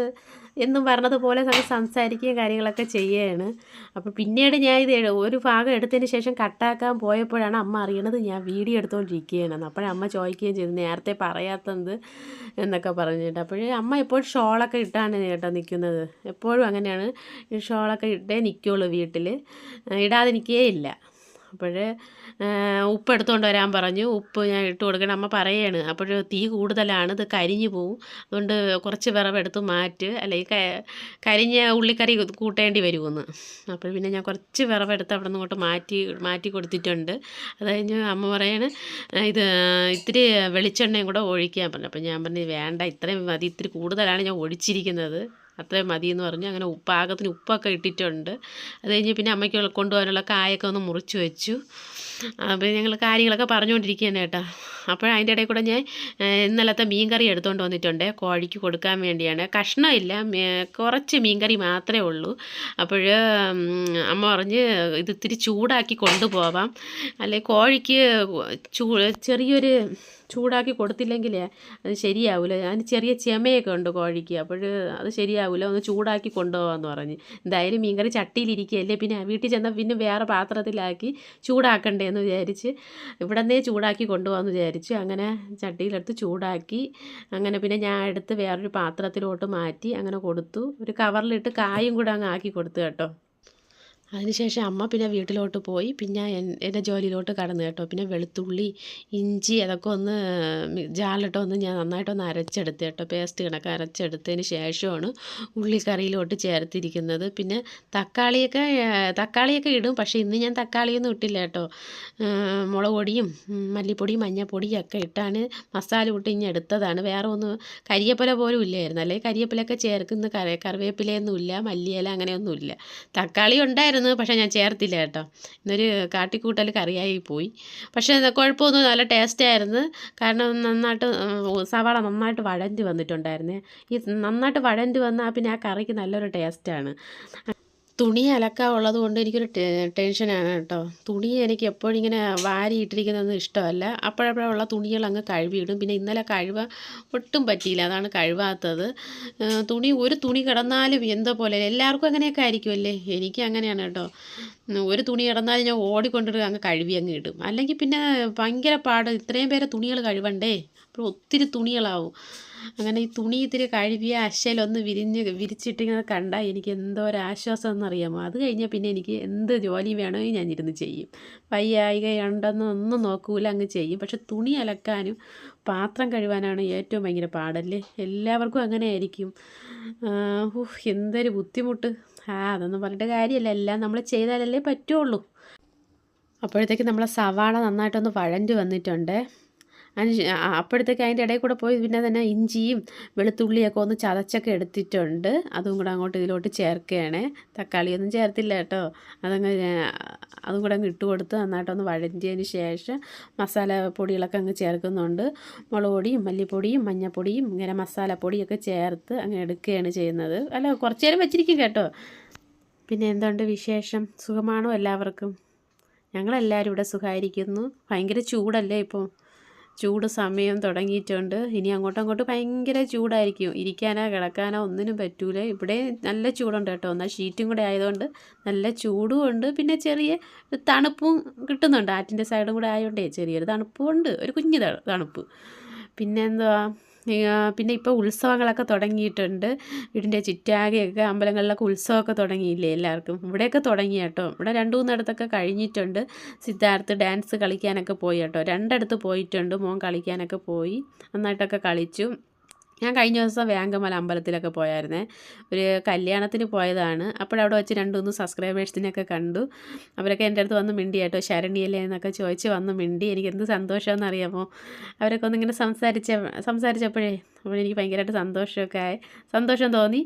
എന്നും പറഞ്ഞതുപോലെ നമ്മൾ സംസാരിക്കുകയും കാര്യങ്ങളൊക്കെ ചെയ്യുകയാണ്. അപ്പോൾ പിന്നീട് ഞാൻ ഇത് ഒരു ഭാഗം എടുത്തതിന് ശേഷം കട്ടാക്കാൻ പോയപ്പോഴാണ് അമ്മ അറിയണത് ഞാൻ വീഡിയോ എടുത്തുകൊണ്ടിരിക്കുകയാണെന്ന് അപ്പോഴമ്മ ചോദിക്കുകയും ചെയ്തു നേരത്തെ പറയാത്തത് എന്നൊക്കെ പറഞ്ഞിട്ട്. അപ്പോഴേ അമ്മ എപ്പോഴും ഷോളൊക്കെ ഇട്ടാണ് കേട്ടോ നിൽക്കുന്നത്. എപ്പോഴും അങ്ങനെയാണ്. ഷോളൊക്കെ ഇട്ടേ നിൽക്കുകയുള്ളൂ വീട്ടിൽ ഇടാതെ നിൽക്കുകയേ ഇല്ല. അപ്പോഴ് ഉപ്പ് എടുത്തുകൊണ്ട് വരാൻ പറഞ്ഞു. ഉപ്പ് ഞാൻ ഇട്ട് കൊടുക്കണം അമ്മ പറയാണ്. അപ്പോൾ തീ കൂടുതലാണ് ഇത് കരിഞ്ഞു പോവും. അതുകൊണ്ട് കുറച്ച് വിറവെടുത്ത് മാറ്റ്. അല്ലെങ്കിൽ കരിഞ്ഞ ഉള്ളിക്കറി കൂട്ടേണ്ടി വരുമെന്ന് അപ്പോൾ പിന്നെ ഞാൻ കുറച്ച് വിറവെടുത്ത് അവിടെ നിന്ന് ഇങ്ങോട്ട് മാറ്റി മാറ്റി കൊടുത്തിട്ടുണ്ട്. അത് കഴിഞ്ഞ് അമ്മ പറയാണ് ഇത് ഇത്തിരി വെളിച്ചെണ്ണയും കൂടെ ഒഴിക്കാൻ പറഞ്ഞു അപ്പോൾ ഞാൻ പറഞ്ഞു വേണ്ട ഇത്രയും മതി ഇത്തിരി കൂടുതലാണ് ഞാൻ ഒഴിച്ചിരിക്കുന്നത്. അത്രയും മതി എന്ന് പറഞ്ഞു. അങ്ങനെ ഉപ്പ് പാകത്തിന് ഉപ്പൊക്കെ ഇട്ടിട്ടുണ്ട്. അത് കഴിഞ്ഞ് പിന്നെ അമ്മയ്ക്ക് കൊണ്ടുപോകാനുള്ള കായൊക്കെ ഒന്ന് മുറിച്ച് വെച്ചു. അപ്പോൾ ഞങ്ങൾ കാര്യങ്ങളൊക്കെ പറഞ്ഞുകൊണ്ടിരിക്കുകയാണ് കേട്ടോ. അപ്പോൾ അതിന്റെ ഇടയിൽ കൂടെ ഞാൻ ഇന്നലത്തെ മീൻ കറി എടുത്തുകൊണ്ട് വന്നിട്ടുണ്ട്. കോഴിക്ക് കൊടുക്കാൻ വേണ്ടിയാണ്. കഷ്ണമില്ല കുറച്ച് മീൻകറി മാത്രമേ ഉള്ളൂ. അപ്പോൾ അമ്മ പറഞ്ഞ് ഇത് ഇത്തിരി ചൂടാക്കി കൊണ്ടുപോവാം. അല്ലെ കോഴിക്ക് ചൂ ചെറിയൊരു ചൂടാക്കി കൊടുത്തില്ലെങ്കിൽ അത് ശരിയാവില്ല അതിന് ചെറിയ ചെമയൊക്കെ ഉണ്ട് കോഴിക്ക്. അപ്പോൾ അത് ശരിയാവില്ല ഒന്ന് ചൂടാക്കി കൊണ്ടുപോകാമെന്ന് പറഞ്ഞ്. എന്തായാലും മീൻകറി ചട്ടിയിലിരിക്കുകയല്ലേ. പിന്നെ വീട്ടിൽ ചെന്നാൽ പിന്നെ വേറെ പാത്രത്തിലാക്കി ചൂടാക്കണ്ടേ എന്ന് വിചാരിച്ച് ഇവിടെ നിന്നേ ചൂടാക്കി കൊണ്ടുപോകാമെന്ന് വിചാരിച്ചു അങ്ങനെ ചട്ടിയിലെടുത്ത് ചൂടാക്കി. അങ്ങനെ പിന്നെ ഞാൻ എടുത്ത് വേറൊരു പാത്രത്തിലോട്ട് മാറ്റി അങ്ങനെ കൊടുത്തു. ഒരു കവറിലിട്ട് കായും കൂടെ അങ്ങ് ആക്കി കൊടുത്തു കേട്ടോ. അതിനുശേഷം അമ്മ പിന്നെ വീട്ടിലോട്ട് പോയി. പിന്നെ എൻ- എന്റെ ജോലിയിലോട്ട് കടന്നു കേട്ടോ. പിന്നെ വെളുത്തുള്ളി ഇഞ്ചി അതൊക്കെ ഒന്ന് ജാലിട്ട് ഒന്ന് ഞാൻ നന്നായിട്ടൊന്ന് അരച്ചെടുത്ത് കേട്ടോ. പേസ്റ്റ് കണക്ക് അരച്ചെടുത്തതിന് ശേഷമാണ് ഉള്ളിക്കറിയിലോട്ട് ചേർത്തിരിക്കുന്നത്. പിന്നെ തക്കാളിയൊക്കെ തക്കാളിയൊക്കെ ഇടും. പക്ഷേ ഇന്ന് ഞാൻ തക്കാളിയൊന്നും ഇട്ടില്ല കേട്ടോ. മുളക് പൊടിയും ഉം, മല്ലിപ്പൊടിയും മഞ്ഞൾപ്പൊടിയും ഒക്കെ ഇട്ടാണ് മസാല ഇട്ട് ഇനി എടുത്തതാണ്. വേറെ ഒന്നും കരിയപ്പില പോലും ഇല്ലായിരുന്നു. അല്ലെങ്കിൽ കരിയപ്പിലൊക്കെ ചേർക്കുന്ന കറി കറിവേപ്പിലയൊന്നും ഇല്ല മല്ലിയില അങ്ങനെയൊന്നുമില്ല തക്കാളി ഉണ്ടായിരുന്നു. പക്ഷേ ഞാൻ ചേർത്തില്ല കേട്ടോ. ഇന്നൊരു കാട്ടിക്കൂട്ടൽ കറിയായി പോയി. പക്ഷേ കുഴപ്പമൊന്നും നല്ല ടേസ്റ്റ് ആയിരുന്നു. കാരണം നന്നായിട്ട് സവാള നന്നായിട്ട് വഴഞ്ഞ് വന്നിട്ടുണ്ടായിരുന്നേ. ഈ നന്നായിട്ട് വഴഞ്ഞ് വന്നാൽ പിന്നെ ആ കറിക്ക് നല്ലൊരു ടേസ്റ്റാണ് തുണി അലക്കാനുള്ളത് കൊണ്ട് എനിക്കൊരു ടെൻഷനാണ് കേട്ടോ. തുണി എനിക്ക് എപ്പോഴും ഇങ്ങനെ വാരി ഇട്ടിരിക്കുന്നതൊന്നും ഇഷ്ടമല്ല. അപ്പോഴപ്പോഴുള്ള തുണികൾ അങ്ങ് കഴുകിയിടും. പിന്നെ ഇന്നലെ കഴിവ ഒട്ടും പറ്റിയില്ല. അതാണ് കഴുകാത്തത് തുണി ഒരു തുണി കിടന്നാലും എന്തോ പോലെ എല്ലാവർക്കും അങ്ങനെയൊക്കെ ആയിരിക്കുമല്ലേ? എനിക്ക് അങ്ങനെയാണ് കേട്ടോ. ഒരു തുണി കിടന്നാലും ഞാൻ ഓടിക്കൊണ്ടിട്ട് അങ്ങ് കഴുകി അങ്ങ് ഇടും. അല്ലെങ്കിൽ പിന്നെ ഭയങ്കര പാട്. ഇത്രയും പേരെ തുണികൾ കഴുകണ്ടേ അപ്പോൾ ഒത്തിരി തുണികളാവും. അങ്ങനെ ഈ തുണി ഇത്തിരി കഴുകിയ അശയിലൊന്ന് വിരിഞ്ഞ് വിരിച്ചിട്ടിങ്ങനെ കണ്ടാൽ എനിക്ക് എന്തോ ഒരു ആശ്വാസം എന്നറിയാമോ? അത് കഴിഞ്ഞാൽ പിന്നെ എനിക്ക് എന്ത് ജോലി വേണമെങ്കിൽ ഞാൻ ഇരുന്ന് ചെയ്യും. വയ്യായിക ഉണ്ടെന്ന് ഒന്നും നോക്കൂല അങ്ങ് ചെയ്യും. പക്ഷെ തുണി അലക്കാനും പാത്രം കഴുകാനാണ് ഏറ്റവും ഭയങ്കര പാടല്ലേ? എല്ലാവർക്കും അങ്ങനെ ആയിരിക്കും എന്തൊരു ബുദ്ധിമുട്ട്. ആ അതൊന്നും പറഞ്ഞിട്ട് കാര്യമല്ല. എല്ലാം നമ്മൾ ചെയ്താലല്ലേ പറ്റുള്ളൂ. അപ്പോഴത്തേക്ക് നമ്മളെ സവാള നന്നായിട്ടൊന്ന് വഴഞ്ഞു വന്നിട്ടുണ്ട്. അതിന് അപ്പോഴത്തേക്ക് അതിന്റെ ഇടയിൽ കൂടെ പോയി പിന്നെ തന്നെ ഇഞ്ചിയും വെളുത്തുള്ളിയൊക്കെ ഒന്ന് ചതച്ചൊക്കെ എടുത്തിട്ടുണ്ട്. അതും കൂടെ അങ്ങോട്ട് ഇതിലോട്ട് ചേർക്കുകയാണ്. തക്കാളിയൊന്നും ചേർത്തില്ല കേട്ടോ. അതങ്ങ് അതും കൂടെ അങ്ങ് ഇട്ട് കൊടുത്ത് നന്നായിട്ടൊന്ന് വഴഞ്ഞതിന് ശേഷം മസാല പൊടികളൊക്കെ അങ്ങ് ചേർക്കുന്നുണ്ട്. മുളക് പൊടിയും മല്ലിപ്പൊടിയും മഞ്ഞൾപ്പൊടിയും ഇങ്ങനെ മസാലപ്പൊടിയൊക്കെ ചേർത്ത് അങ്ങ് എടുക്കുകയാണ് ചെയ്യുന്നത്. അല്ല കുറച്ച് നേരം വെച്ചിരിക്കും കേട്ടോ. പിന്നെ എന്തുണ്ട് വിശേഷം? സുഖമാണോ എല്ലാവർക്കും? ഞങ്ങളെല്ലാവരും ഇവിടെ സുഖമായിരിക്കുന്നു. ഭയങ്കര ചൂടല്ലേ ഇപ്പോൾ ചൂട് സമയം തുടങ്ങിയിട്ടുണ്ട്. ഇനി അങ്ങോട്ടും അങ്ങോട്ട് ഭയങ്കര ചൂടായിരിക്കും. ഇരിക്കാനോ കിടക്കാനോ ഒന്നിനും പറ്റൂല. ഇവിടെ നല്ല ചൂടുണ്ട് കേട്ടോ. എന്നാൽ ഷീറ്റും കൂടെ ആയതുകൊണ്ട് നല്ല ചൂടും ഉണ്ട്. പിന്നെ ചെറിയ തണുപ്പും കിട്ടുന്നുണ്ട്. ആറ്റിന്റെ സൈഡും കൂടെ ആയതുകൊണ്ടേ ചെറിയൊരു തണുപ്പും ഉണ്ട്. ഒരു കുഞ്ഞു തണുപ്പ്. പിന്നെ എന്തുവാ ആ, പിന്നെ ഇപ്പോൾ ഉത്സവങ്ങളൊക്കെ തുടങ്ങിയിട്ടുണ്ട്. വീടിന്റെ ചുറ്റാകെയൊക്കെ അമ്പലങ്ങളിലൊക്കെ ഉത്സവമൊക്കെ തുടങ്ങിയില്ലേ എല്ലാവർക്കും? ഇവിടെയൊക്കെ തുടങ്ങി കേട്ടോ. ഇവിടെ രണ്ട് മൂന്നിടത്തൊക്കെ കഴിഞ്ഞിട്ടുണ്ട്. സിദ്ധാർത്ഥ് ഡാൻസ് കളിക്കാനൊക്കെ പോയി കേട്ടോ. രണ്ടിടത്ത് പോയിട്ടുണ്ട്. മോൻ കളിക്കാനൊക്കെ പോയി. നന്നായിട്ടൊക്കെ കളിച്ചു. ഞാൻ കഴിഞ്ഞ ദിവസം വേങ്കമല അമ്പലത്തിലൊക്കെ പോയായിരുന്നേ. ഒരു കല്യാണത്തിന് പോയതാണ്. അപ്പോഴവിടെ വെച്ച് രണ്ട് മൂന്ന് സബ്സ്ക്രൈബേഴ്സിനെയൊക്കെ കണ്ടു. അവരൊക്കെ എന്റെ അടുത്ത് വന്ന് മിണ്ടി കേട്ടോ ശരണിയല്ലേ എന്നൊക്കെ ചോദിച്ച് വന്ന് മിണ്ടി. എനിക്ക് എന്ത് സന്തോഷമെന്നറിയാമോ അവരൊക്കെ ഒന്നിങ്ങനെ സംസാരിച്ച സംസാരിച്ചപ്പോഴേ അപ്പോൾ എനിക്ക് ഭയങ്കരമായിട്ട് സന്തോഷമൊക്കെ ആയി. സന്തോഷം തോന്നി.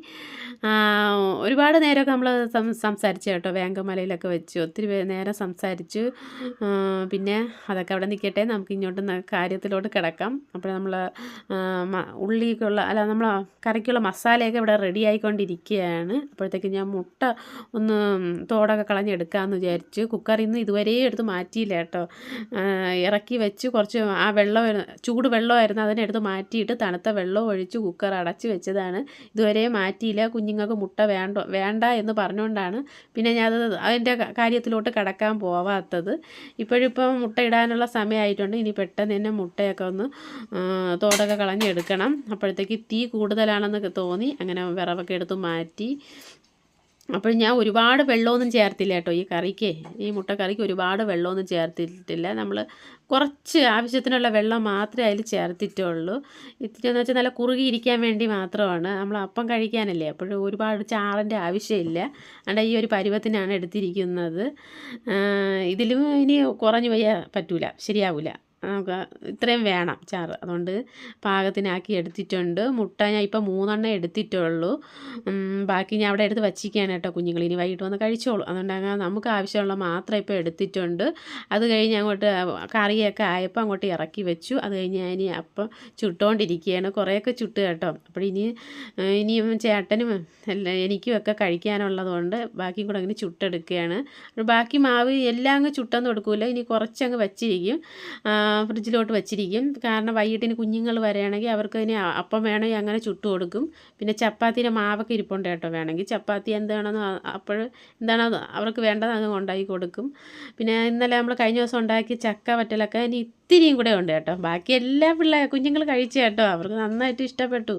ഒരുപാട് നേരമൊക്കെ നമ്മൾ സംസാരിച്ചു കേട്ടോ. വേങ്കമലയിലൊക്കെ വെച്ച്. ഒത്തിരി നേരം സംസാരിച്ചു. പിന്നെ അതൊക്കെ അവിടെ നിൽക്കട്ടെ. നമുക്ക് ഇങ്ങോട്ട് കാര്യത്തിലോട്ട് കിടക്കാം. അപ്പോൾ നമ്മൾ ഉള്ളിക്കുള്ള അല്ല നമ്മൾ കറിക്കുള്ള മസാലയൊക്കെ ഇവിടെ റെഡി ആയിക്കൊണ്ടിരിക്കുകയാണ്. അപ്പോഴത്തേക്ക് ഞാൻ മുട്ട ഒന്ന് തോടൊക്കെ കളഞ്ഞെടുക്കാമെന്ന് വിചാരിച്ചു. കുക്കറിൽ നിന്ന് ഇതുവരെ എടുത്ത് മാറ്റിയില്ല കേട്ടോ. ഇറക്കി വെച്ച്. കുറച്ച് ആ വെള്ളം ചൂട് വെള്ളമായിരുന്നു. അതിനെടുത്ത് മാറ്റിയിട്ട് തണുത്ത വെള്ളം ഒഴിച്ച് കുക്കർ അടച്ച് വെച്ചതാണ്. ഇതുവരെ മാറ്റിയില്ല. കുഞ്ഞുങ്ങൾക്ക് മുട്ട വേണ്ട വേണ്ട എന്ന് പറഞ്ഞുകൊണ്ടാണ് പിന്നെ ഞാൻ അത് അതിന്റെ കാര്യത്തിലോട്ട് കടക്കാൻ പോവാത്തത്. ഇപ്പോഴിപ്പം മുട്ട ഇടാനുള്ള സമയമായിട്ടുണ്ട്. ഇനി പെട്ടെന്ന് തന്നെ മുട്ടയൊക്കെ ഒന്ന് തോടൊക്കെ കളഞ്ഞെടുക്കണം. അപ്പോഴത്തേക്ക് തീ കൂടുതലാണെന്ന് തോന്നി. അങ്ങനെ വിറവൊക്കെ എടുത്ത് മാറ്റി. അപ്പോൾ ഞാൻ ഒരുപാട് വെള്ളമൊന്നും ചേർത്തില്ല കേട്ടോ ഈ കറിക്ക്. ഈ മുട്ടക്കറിക്ക് ഒരുപാട് വെള്ളമൊന്നും ചേർത്തിട്ടില്ല. നമ്മൾ കുറച്ച് ആവശ്യത്തിനുള്ള വെള്ളം മാത്രമേ അതിൽ ചേർത്തിട്ടുള്ളൂ. ഇത്തിരി എന്ന് വെച്ചാൽ നല്ല കുറുകിയിരിക്കാൻ വേണ്ടി മാത്രമാണ്. നമ്മൾ അപ്പം കഴിക്കാനല്ലേ. അപ്പോഴും ഒരുപാട് ചാറിന്റെ ആവശ്യമില്ല. അതുകൊണ്ട് ഈ ഒരു പരുവത്തിനാണ് എടുത്തിരിക്കുന്നത്. ഇതിലും ഇനി കുറഞ്ഞു പോയാൽ പറ്റൂല. ശരിയാവില്ല നമുക്ക് ഇത്രയും വേണം ചാറ്. അതുകൊണ്ട് പാകത്തിനാക്കി എടുത്തിട്ടുണ്ട്. മുട്ട ഞാൻ ഇപ്പോൾ മൂന്നെണ്ണം എടുത്തിട്ടുള്ളൂ. ബാക്കി ഞാൻ അവിടെ എടുത്ത് വച്ചിരിക്കുകയാണ് കേട്ടോ കുഞ്ഞുങ്ങൾ. ഇനി വൈകിട്ട് വന്ന് കഴിച്ചോളൂ. അതുകൊണ്ട് അങ്ങനെ നമുക്ക് ആവശ്യമുള്ള മാത്രം ഇപ്പോൾ എടുത്തിട്ടുണ്ട്. അത് കഴിഞ്ഞ് അങ്ങോട്ട് കറിയൊക്കെ ആയപ്പോൾ അങ്ങോട്ട് ഇറക്കി വെച്ചു. അത് കഴിഞ്ഞ് ഞാൻ ഇനി അപ്പം ചുട്ടുകൊണ്ടിരിക്കുകയാണ് കുറേയൊക്കെ ചുട്ട് കേട്ടോ. അപ്പോൾ ഇനി ഇനിയും ചേട്ടനും എല്ലാം എനിക്കും ഒക്കെ കഴിക്കാനുള്ളതുകൊണ്ട് ബാക്കിയും കൂടെ അങ്ങനെ ചുട്ടെടുക്കുകയാണ്. ബാക്കി മാവ് എല്ലാം അങ്ങ് ചുട്ടൊന്നും എടുക്കില്ല ഇനി കുറച്ചങ്ങ് വച്ചിരിക്കും. ഫ്രിഡ്ജിലോട്ട് വെച്ചിരിക്കും. കാരണം വൈകിട്ടിന് കുഞ്ഞുങ്ങൾ വരികയാണെങ്കിൽ അവർക്ക് ഇനി അപ്പം വേണമെങ്കിൽ അങ്ങനെ ചുട്ടു കൊടുക്കും. പിന്നെ ചപ്പാത്തിന്റെ മാവൊക്കെ ഇരിപ്പുണ്ട് കേട്ടോ വേണമെങ്കിൽ. ചപ്പാത്തി എന്താണെന്ന് അപ്പോൾ എന്താണോ അവർക്ക് വേണ്ടത് അങ്ങ് ഉണ്ടാക്കി കൊടുക്കും. പിന്നെ ഇന്നലെ നമ്മൾ കഴിഞ്ഞ ദിവസം ഉണ്ടാക്കിയ ചക്ക വറ്റലൊക്കെ ഇനി ഇത്തിരിയും കൂടെ ഉണ്ട് കേട്ടോ. ബാക്കി എല്ലാ പിള്ളേർ കുഞ്ഞുങ്ങൾ കഴിച്ചു കേട്ടോ. അവർക്ക് നന്നായിട്ട് ഇഷ്ടപ്പെട്ടു.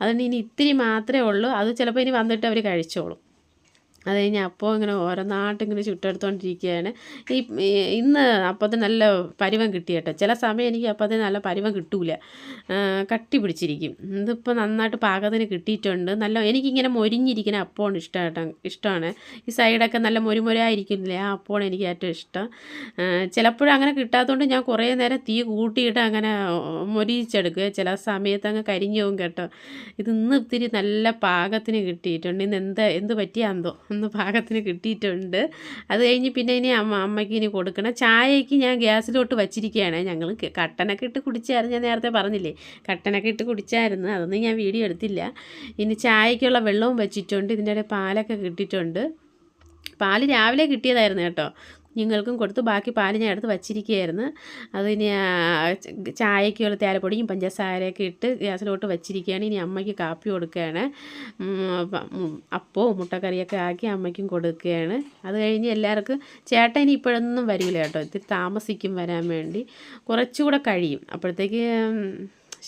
അതുകൊണ്ട് ഇനി ഇത്തിരി മാത്രമേ ഉള്ളൂ. അത് ചിലപ്പോൾ ഇനി വന്നിട്ട് അവർ കഴിച്ചോളും. അത് കഴിഞ്ഞ് അപ്പോൾ ഇങ്ങനെ ഓരോന്നായിട്ട് ഇങ്ങനെ ചുട്ടെടുത്തോണ്ടിരിക്കുകയാണ് ഈ ഇന്ന് അപ്പത്തിന് നല്ല പരിവം കിട്ടി കേട്ടോ. ചില സമയം എനിക്ക് അപ്പത്തിന് നല്ല പരിവം കിട്ടൂല. കട്ടി പിടിച്ചിരിക്കും. ഇതിപ്പോൾ നന്നായിട്ട് പാകത്തിന് കിട്ടിയിട്ടുണ്ട്. നല്ല എനിക്കിങ്ങനെ മൊരിഞ്ഞിരിക്കുന്ന അപ്പമാണ് ഇഷ്ടം കേട്ടോ ഇഷ്ടമാണ്. ഈ സൈഡൊക്കെ നല്ല മൊരുമൊരായിരിക്കുന്നില്ലേ ആ അപ്പമാണ് എനിക്ക് ഏറ്റവും ഇഷ്ടം. ചിലപ്പോഴും അങ്ങനെ കിട്ടാത്തതുകൊണ്ട് ഞാൻ കുറേ നേരം തീ കൂട്ടിയിട്ട് അങ്ങനെ മൊരിച്ചെടുക്കുക ചില സമയത്ത് അങ്ങ് കരിഞ്ഞു പോകും കേട്ടോ. ഇത് ഇന്ന് ഇത്തിരി നല്ല പാകത്തിന് കിട്ടിയിട്ടുണ്ട്. ഇന്ന് എന്താ എന്ത് പറ്റിയാന്തോ. ഒന്ന് പാകത്തിന് കിട്ടിയിട്ടുണ്ട്. അത് കഴിഞ്ഞ് പിന്നെ ഇനി അമ്മ അമ്മയ്ക്ക് ഇനി കൊടുക്കണം. ചായയ്ക്ക് ഞാൻ ഗ്യാസിലോട്ട് വച്ചിരിക്കുകയാണ്. ഞങ്ങൾ കട്ടനൊക്കെ ഇട്ട് കുടിച്ചായിരുന്നു. ഞാൻ നേരത്തെ പറഞ്ഞില്ലേ? കട്ടനൊക്കെ ഇട്ട് കുടിച്ചായിരുന്നു. അതൊന്നും ഞാൻ വീഡിയോ എടുത്തില്ല. ഇനി ചായയ്ക്കുള്ള വെള്ളവും വെച്ചിട്ടുണ്ട്. ഇതിന്റെ പാലൊക്കെ കിട്ടിയിട്ടുണ്ട്. പാൽ രാവിലെ കിട്ടിയതായിരുന്നു കേട്ടോ. കുഞ്ഞുങ്ങൾക്കും കൊടുത്തു ബാക്കി പാൽ ഞാൻ എടുത്ത് വച്ചിരിക്കുകയായിരുന്നു. അത് ഇനി ചായക്കുള്ള തേലപ്പൊടിയും പഞ്ചസാരയൊക്കെ ഇട്ട് ഗ്യാസിലോട്ട് വച്ചിരിക്കുകയാണ്. ഇനി അമ്മയ്ക്ക് കാപ്പി കൊടുക്കുകയാണ്. അപ്പവും മുട്ടക്കറിയൊക്കെ ആക്കി അമ്മയ്ക്കും കൊടുക്കുകയാണ്. അത് കഴിഞ്ഞ് എല്ലാവർക്കും ചേട്ടൻ ഇനി ഇപ്പോഴൊന്നും വരില്ല കേട്ടോ. ഇത്തിരി താമസിക്കും വരാൻ വേണ്ടി. കുറച്ചുകൂടെ കഴിയും. അപ്പോഴത്തേക്ക്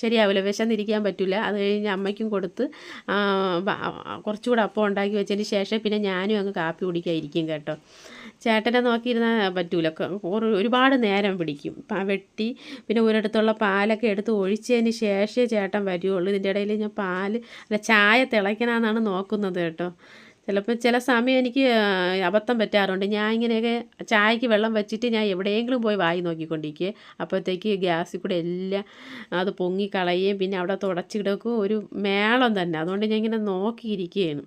ശരിയാവില്ല വിശന്നിരിക്കാൻ പറ്റില്ല അത് കഴിഞ്ഞ് അമ്മയ്ക്കും കൊടുത്ത് കുറച്ചുകൂടെ അപ്പം ഉണ്ടാക്കി വെച്ചതിന് ശേഷം പിന്നെ ഞാനും അങ്ങ് കാപ്പി കുടിക്കാതിരിക്കും കേട്ടോ. ചേട്ടനെ നോക്കിയിരുന്നാൽ പറ്റൂല. ഒരുപാട് നേരം പിടിക്കും. വെട്ടി പിന്നെ ഒരിടത്തുള്ള പാലൊക്കെ എടുത്ത് ഒഴിച്ചതിന് ശേഷമേ ചേട്ടൻ വരുള്ളൂ ഇതിന്റെ ഇടയിൽ ഞാൻ പാൽ അല്ല ചായ തിളയ്ക്കണമെന്നാണ് നോക്കുന്നത് കേട്ടോ. ചിലപ്പോൾ ചില സമയം എനിക്ക് അബദ്ധം പറ്റാറുണ്ട്. ഞാൻ ഇങ്ങനെയൊക്കെ ചായക്ക് വെള്ളം വെച്ചിട്ട് ഞാൻ എവിടെയെങ്കിലും പോയി വായി നോക്കിക്കൊണ്ടിരിക്കുക അപ്പോഴത്തേക്ക് ഗ്യാസിൽ കൂടെ എല്ലാം അത് പൊങ്ങിക്കളയുകയും പിന്നെ അവിടെ തുടച്ചിടക്കും ഒരു മേളം തന്നെ. അതുകൊണ്ട് ഞാൻ ഇങ്ങനെ നോക്കിയിരിക്കുകയാണ്.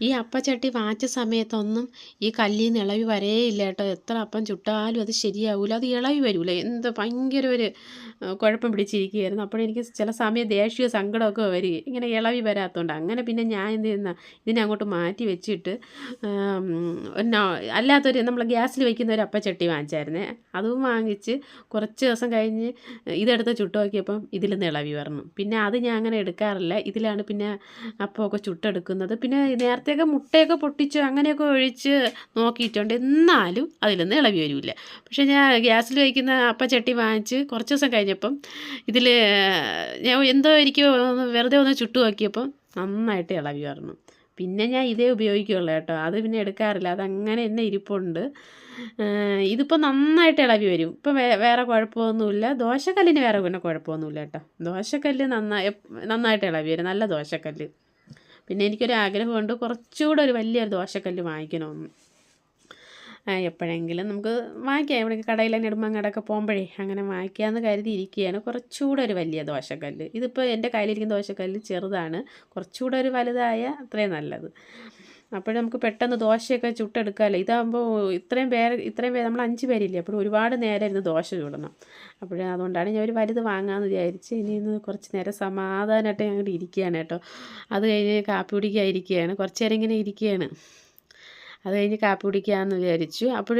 ഈ അപ്പച്ചട്ടി വാച്ച സമയത്തൊന്നും ഈ കല്ലിൽ നിന്ന് ഇളവി വരേയില്ല കേട്ടോ. എത്ര അപ്പം ചുട്ടാലും അത് ശരിയാവില്ല അത് ഇളവി വരില്ല എന്ത് ഭയങ്കര ഒരു കുഴപ്പം പിടിച്ചിരിക്കുകയായിരുന്നു. അപ്പോഴെനിക്ക് ചില സമയം ദേഷ്യ സങ്കടമൊക്കെ വരികയും ഇങ്ങനെ ഇളവി വരാത്തതുകൊണ്ട് അങ്ങനെ പിന്നെ ഞാൻ എന്ത് ചെയ്യുന്ന ഇതിനെ അങ്ങോട്ട് മാറ്റി വെച്ചിട്ട് അല്ലാത്തൊരു നമ്മൾ ഗ്യാസിൽ വയ്ക്കുന്ന ഒരു അപ്പച്ചട്ടി വാങ്ങിച്ചായിരുന്നേ. അതും വാങ്ങിച്ച് കുറച്ച് ദിവസം കഴിഞ്ഞ് ഇതെടുത്ത് ചുട്ട് നോക്കിയപ്പം ഇതിൽ നിന്ന് ഇളവി വരണം പിന്നെ അത് ഞാൻ അങ്ങനെ എടുക്കാറില്ല. ഇതിലാണ് പിന്നെ അപ്പമൊക്കെ ചുട്ടെടുക്കുന്നത്. പിന്നെ നേരത്തെ നേരത്തെയൊക്കെ മുട്ടയൊക്കെ പൊട്ടിച്ച് അങ്ങനെയൊക്കെ ഒഴിച്ച് നോക്കിയിട്ടുണ്ട്. എന്നാലും അതിലൊന്നും ഇളവി വരില്ല. പക്ഷേ ഞാൻ ഗ്യാസിൽ വയ്ക്കുന്ന അപ്പച്ചട്ടി വാങ്ങിച്ച് കുറച്ച് ദിവസം കഴിഞ്ഞപ്പം ഇതിൽ ഞാൻ എന്തോ എനിക്ക് വെറുതെ ഒന്ന് ചുട്ടു നോക്കിയപ്പം നന്നായിട്ട് വരണം. പിന്നെ ഞാൻ ഇതേ ഉപയോഗിക്കുകയുള്ളൂ കേട്ടോ. അത് പിന്നെ എടുക്കാറില്ല. അതങ്ങനെ തന്നെ ഇരിപ്പുണ്ട്. ഇതിപ്പോൾ നന്നായിട്ട് ഇളവി വരും. ഇപ്പം വേറെ കുഴപ്പമൊന്നുമില്ല. ദോശക്കല്ലിന് വേറെ പിന്നെ കുഴപ്പമൊന്നുമില്ല കേട്ടോ. ദോശക്കല്ല് നന്നായി നന്നായിട്ട് ഇളവി വരും. നല്ല ദോശക്കല്ല്. പിന്നെ എനിക്കൊരു ആഗ്രഹമുണ്ട് കുറച്ചുകൂടെ ഒരു വലിയൊരു ദോശക്കല്ല് വാങ്ങിക്കണമെന്ന്. എപ്പോഴെങ്കിലും നമുക്ക് വാങ്ങിക്കാം. ഇവിടെ കടയിൽ തന്നെ നെടുമങ്ങാടൊക്കെ പോകുമ്പോഴേ അങ്ങനെ വാങ്ങിക്കാമെന്ന് കരുതി ഇരിക്കുകയാണ് കുറച്ചുകൂടെ ഒരു വലിയ ദോശക്കല്ല്. ഇതിപ്പോൾ എന്റെ കയ്യിലിരിക്കുന്ന ദോശക്കല്ല് ചെറുതാണ്. കുറച്ചുകൂടെ ഒരു വലുതായ അത്രയും നല്ലത്. അപ്പോൾ നമുക്ക് പെട്ടെന്ന് ദോശയൊക്കെ ചുട്ടെടുക്കാമല്ലോ. ഇതാകുമ്പോൾ ഇത്രയും പേര് ഇത്രയും പേര് നമ്മൾ അഞ്ച് പേരില്ലേ അപ്പോൾ ഒരുപാട് നേരം ഇരുന്ന് ദോശ ചൂടണം. അപ്പോൾ അതുകൊണ്ടാണ് ഞാൻ ഒരു വലുത് വാങ്ങാമെന്ന് വിചാരിച്ച് ഇനി ഇന്ന് കുറച്ച് നേരം സമാധാനമായിട്ട് ഞങ്ങൾ ഇരിക്കുകയാണ് കേട്ടോ. അത് കഴിഞ്ഞ് കാപ്പി കുടിക്കാതിരിക്കുകയാണ് കുറച്ച് നേരം ഇങ്ങനെ ഇരിക്കുകയാണ്. അത് കഴിഞ്ഞ് കാപ്പി കുടിക്കാമെന്ന് വിചാരിച്ചു. അപ്പോൾ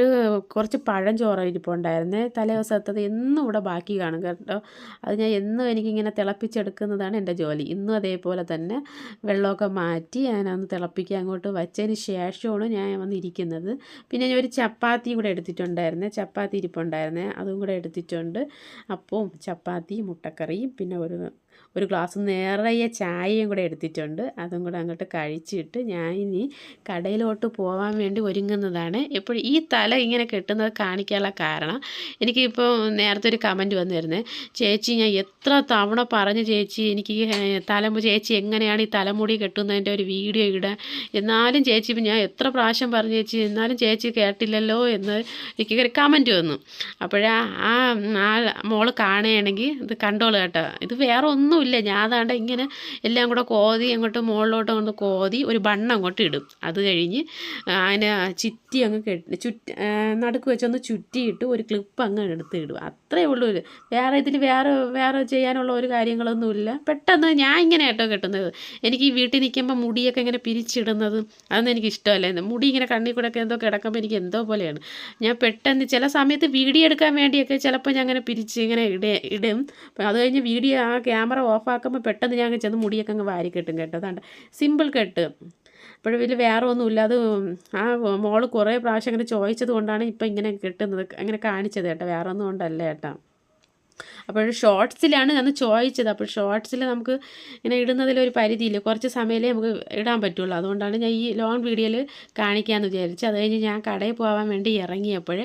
കുറച്ച് പഴം ചോറ് ഇരിപ്പുണ്ടായിരുന്നേ തലേ ദിവസത്തത് എന്നും ഇവിടെ ബാക്കി കാണും കേട്ടോ. അത് ഞാൻ എന്നും എനിക്കിങ്ങനെ തിളപ്പിച്ചെടുക്കുന്നതാണ് എന്റെ ജോലി. ഇന്നും അതേപോലെ തന്നെ വെള്ളമൊക്കെ മാറ്റി ഞാനൊന്ന് തിളപ്പിക്കുക അങ്ങോട്ട് വച്ചതിന് ശേഷമാണ് ഞാൻ വന്നിരിക്കുന്നത് പിന്നെ ഞാൻ ഒരു ചപ്പാത്തിയും കൂടെ എടുത്തിട്ടുണ്ടായിരുന്നേ. ചപ്പാത്തി ഇരിപ്പുണ്ടായിരുന്നേ. അതും കൂടെ എടുത്തിട്ടുണ്ട്. അപ്പവും ചപ്പാത്തി മുട്ടക്കറിയും പിന്നെ ഒരു ഒരു ഗ്ലാസ് നിറയെ ചായയും കൂടെ എടുത്തിട്ടുണ്ട്. അതും കൂടെ അങ്ങോട്ട് കഴിച്ചിട്ട് ഞാൻ ഇനി കടയിലോട്ട് പോകാൻ വേണ്ടി ഒരുങ്ങുന്നതാണ്. എപ്പോഴും ഈ തല ഇങ്ങനെ കെട്ടുന്നത് കാണിക്കാനുള്ള കാരണം എനിക്കിപ്പോൾ നേരത്തെ ഒരു കമന്റ് വന്നിരുന്നേ ചേച്ചി ഞാൻ എത്ര തവണ പറഞ്ഞു ചേച്ചി എനിക്ക് ഈ തലമു ചേച്ചി എങ്ങനെയാണ് ഈ തലമുടി കെട്ടുന്നതിന്റെ ഒരു വീഡിയോ ഇടാൻ? എന്നാലും ചേച്ചി ഞാൻ എത്ര പ്രാവശ്യം പറഞ്ഞു ചേച്ചി എന്നാലും ചേച്ചി കേട്ടില്ലല്ലോ എന്ന് എനിക്ക് ഒരു കമന്റ് വന്നു. അപ്പോഴാ ആ മോൾ കാണുകയാണെങ്കിൽ ഇത് കണ്ടോളൂ കേട്ടോ. ഇത് വേറെ ഒന്നുമില്ല. ഞാൻ അതാണ്ട് ഇങ്ങനെ എല്ലാം കൂടെ കോതി അങ്ങോട്ട് മുകളിലോട്ട് കൊണ്ട് കോതി ഒരു ബണ്ണ് അങ്ങോട്ട് ഇടും. അത് കഴിഞ്ഞ് അതിനെ ചുറ്റി അങ്ങ് കെട്ടി ചുറ്റി നടുക്ക് വെച്ചൊന്ന് ചുറ്റിയിട്ട് ഒരു ക്ലിപ്പ് അങ്ങ് എടുത്ത് ഇടും. അത്രേ ഉള്ളൂ. വേറെ ഇതിൽ വേറെ വേറെ ചെയ്യാനുള്ള ഒരു കാര്യങ്ങളൊന്നുമില്ല. പെട്ടെന്ന് ഞാൻ ഇങ്ങനെ കേട്ടോ കെട്ടുന്നത്. എനിക്ക് ഈ വീട്ടിൽ നിൽക്കുമ്പോൾ മുടിയൊക്കെ ഇങ്ങനെ പിരിച്ചിടുന്നത് അതൊന്നും എനിക്ക് ഇഷ്ടമല്ല മുടി ഇങ്ങനെ കണ്ണിൽ കൂടെ എന്തോ കിടക്കുമ്പോൾ എനിക്ക് എന്തോ പോലെയാണ്. ഞാൻ പെട്ടെന്ന് ചില സമയത്ത് വീഡിയോ എടുക്കാൻ വേണ്ടിയൊക്കെ ചിലപ്പോൾ ഞാൻ അങ്ങനെ പിരിച്ച് ഇങ്ങനെ ഇട ഇടും. അത് കഴിഞ്ഞ് വീഡിയോ ആ ക്യാമറ ഓഫാക്കുമ്പോൾ പെട്ടെന്ന് ഞാൻ ചെന്ന് മുടിയൊക്കെ അങ്ങ് വാരി കെട്ടും കേട്ടോ. അതാണ്ട് സിമ്പിൾ കെട്ട്. അപ്പോൾ ഇതിൽ വേറെ ഒന്നുമില്ല അത് ആ മോൾ കുറേ പ്രാവശ്യം അങ്ങനെ ചോദിച്ചത് കൊണ്ടാണ് ഇപ്പം ഇങ്ങനെ കിട്ടുന്നത് അങ്ങനെ കാണിച്ചത് കേട്ടോ. വേറെ ഒന്നും കൊണ്ടല്ല കേട്ടോ അപ്പോൾ ഷോർട്സിലാണ് ഞാൻ ചോദിച്ചത്. അപ്പോൾ ഷോർട്സിൽ നമുക്ക് ഇങ്ങനെ ഇടുന്നതിൽ ഒരു പരിധിയില്ല. കുറച്ച് സമയമേ നമുക്ക് ഇടാൻ പറ്റുള്ളൂ. അതുകൊണ്ടാണ് ഞാൻ ഈ ലോങ് വീഡിയോയിൽ കാണിക്കാമെന്ന് വിചാരിച്ചു അത് കഴിഞ്ഞ് ഞാൻ കടയിൽ പോകാൻ വേണ്ടി ഇറങ്ങിയപ്പോൾ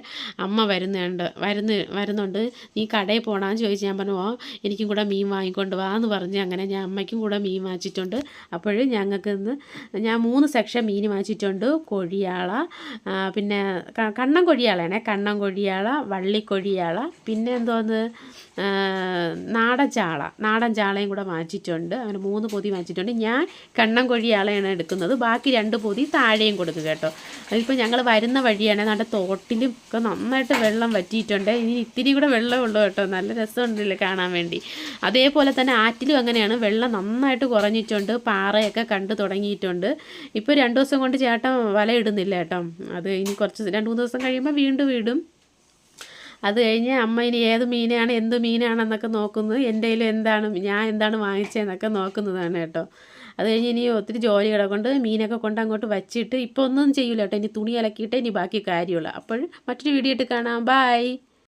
അമ്മ വരുന്നുണ്ട്. വരുന്ന വരുന്നുണ്ട്. നീ കടയിൽ പോകണമെന്ന് ചോദിച്ച് ഞാൻ പറഞ്ഞു ഓ എനിക്കും കൂടെ മീൻ വാങ്ങിക്കൊണ്ട് വാ എന്ന് പറഞ്ഞ് അങ്ങനെ ഞാൻ അമ്മയ്ക്കും കൂടെ മീൻ വാങ്ങിച്ചിട്ടുണ്ട്. അപ്പോൾ ഞങ്ങൾക്ക് ഇന്ന് ഞാൻ മൂന്ന് സെക്ഷൻ മീൻ വാങ്ങിച്ചിട്ടുണ്ട്. കൊഴിയാള പിന്നെ കണ്ണം കൊഴിയാളയാണേ. കണ്ണൻ കൊഴിയാള വള്ളിക്കൊഴിയാള പിന്നെ എന്തോന്ന്? നാടൻ ചാള നാടൻ ചാളയും കൂടെ മാറ്റിയിട്ടുണ്ട്. അങ്ങനെ മൂന്ന് പൊതി മാറ്റിയിട്ടുണ്ട്. ഞാൻ കണ്ണൻ കൊഴിയാളയാണ് എടുക്കുന്നത്. ബാക്കി രണ്ട് പൊതി താഴെയും കൊടുക്കുക കേട്ടോ. അതിപ്പോൾ ഞങ്ങൾ വരുന്ന വഴിയാണ്. നമ്മുടെ തോട്ടിലും ഒക്കെ നന്നായിട്ട് വെള്ളം വറ്റിയിട്ടുണ്ട്. ഇനി ഇത്തിരി കൂടെ വെള്ളമുള്ളൂ കേട്ടോ. നല്ല രസമുണ്ടല്ലേ കാണാൻ വേണ്ടി. അതേപോലെ തന്നെ ആറ്റിലും അങ്ങനെയാണ്. വെള്ളം നന്നായിട്ട് കുറഞ്ഞിട്ടുണ്ട്. പാറയൊക്കെ കണ്ടു തുടങ്ങിയിട്ടുണ്ട്. ഇപ്പോൾ രണ്ട് ദിവസം കൊണ്ട് ചേട്ടൻ വല ഇടുന്നില്ല കേട്ടോ. അത് ഇനി കുറച്ച് രണ്ട് മൂന്ന് ദിവസം കഴിയുമ്പോൾ വീണ്ടും ഇടും. അത് കഴിഞ്ഞ് അമ്മ ഇനി ഏത് മീനാണ് എന്ത് മീനാണെന്നൊക്കെ നോക്കുന്നത്. എന്റെ കയ്യിൽ എന്താണ് ഞാൻ എന്താണ് വാങ്ങിച്ചതെന്നൊക്കെ നോക്കുന്നതാണ് കേട്ടോ. അത് കഴിഞ്ഞ് ഇനി ഒത്തിരി ജോലി കിടക്കൊണ്ട് മീനൊക്കെ കൊണ്ട് അങ്ങോട്ട് വച്ചിട്ട് ഇപ്പോൾ ഒന്നും ചെയ്യില്ല കേട്ടോ. ഇനി തുണി അലക്കിയിട്ട് ഇനി ബാക്കി കാര്യമുള്ളൂ. അപ്പോൾ മറ്റൊരു വീഡിയോ ഇട്ട് കാണാം. ബായ്